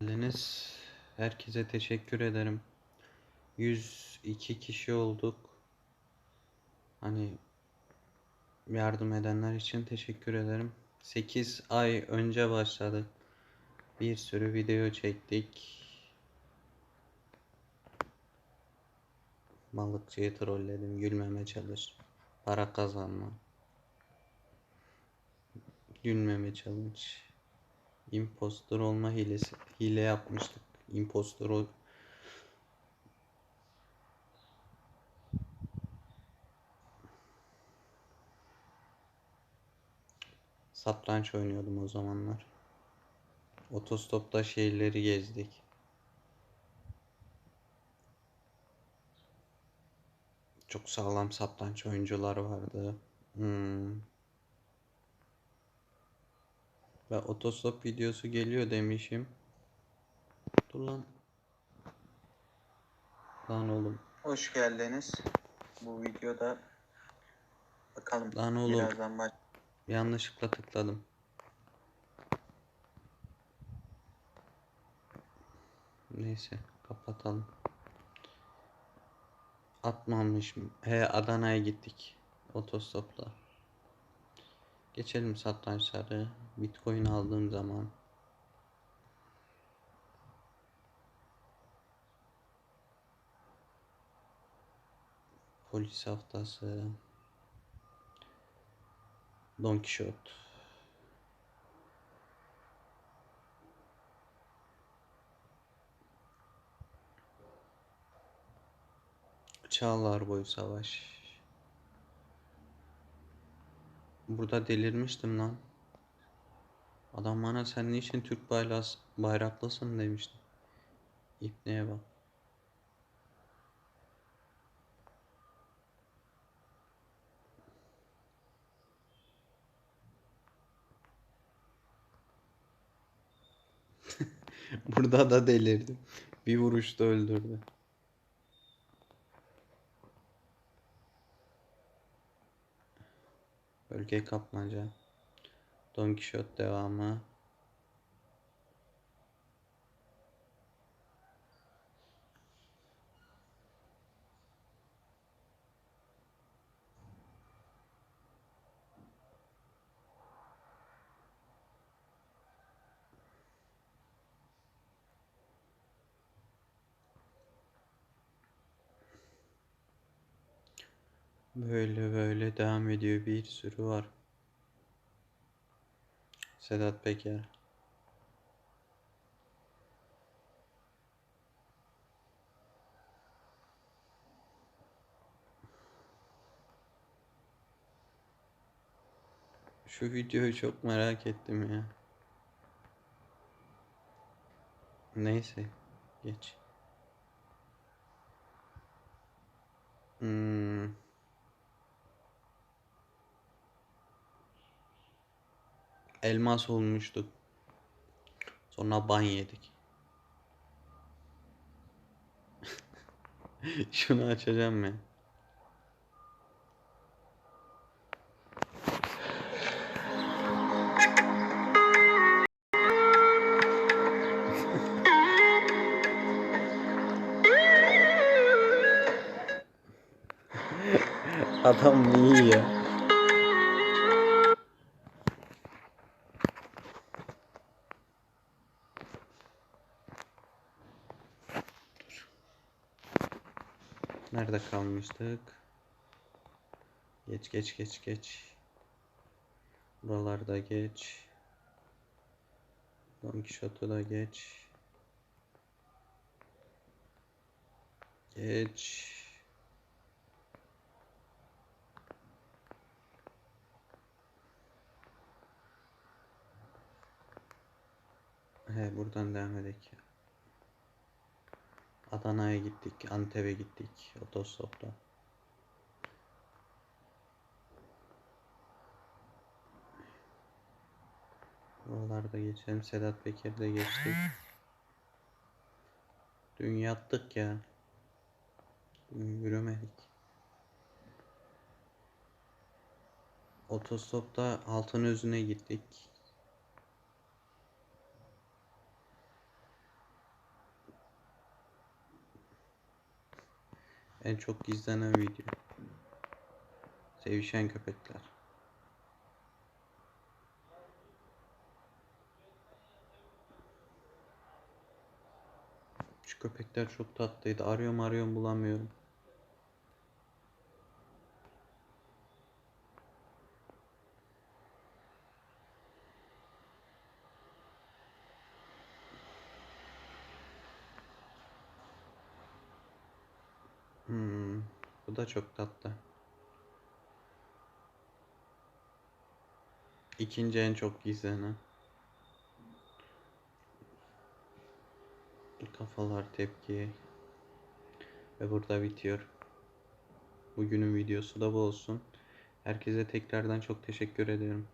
geldiniz. Herkese teşekkür ederim. 102 kişi olduk. Hani yardım edenler için teşekkür ederim. 8 ay önce başladık. Bir sürü video çektik. Balıkçıyı trolledim. Gülmeme çalış. Para kazanma. Gülmeme challenge. Impostor olma hilesi. Hile yapmıştık. Impostor ol. Satranç oynuyordum o zamanlar. Otostopta şehirleri gezdik. Çok sağlam satranç oyuncular vardı. Hmm. Ve otostop videosu geliyor demişim. Dur lan. Lan oğlum. Hoş geldiniz. Bu videoda bakalım Lan oğlum. birazdan baş... Yanlışlıkla tıkladım. Neyse kapatalım. Atmamışım. He Adana'ya gittik. Otostopla. Geçelim satrançları. Bitcoin aldığım zaman. Polis haftası. Don Quixote. Çağlar boyu savaş. Burada delirmiştim lan. Adam bana sen niçin Türk baylas bayraklısın demişti. İpneye bak. Burada da delirdi. Bir vuruşta öldürdü. Bölge kapmaca. Don Quixote devamı. Böyle böyle devam ediyor. Bir sürü var. Sedat Peker. Şu videoyu çok merak ettim ya. Neyse. Geç. Hmm. Elmas olmuştuk. Sonra ban yedik. Şunu açacağım ben. Adam iyi ya. Nerede kalmıştık? Geç geç geç geç. Buralarda geç. Don Quixote'u da geç. Geç. He buradan devam edelim. Adana'ya gittik, Antep'e gittik otostopla. Oralarda geçelim. Sedat Peker'de geçtik. Dün yattık ya. Dün yürümedik. Otostopta Altınözü'ne gittik. En çok izlenen video. Sevişen köpekler. Şu köpekler çok tatlıydı. Arıyorum arıyorum bulamıyorum. Hmm, bu da çok tatlı. İkinci en çok izlenen. Kafalar tepki. Ve burada bitiyor. Bugünün videosu da bu olsun. Herkese tekrardan çok teşekkür ederim.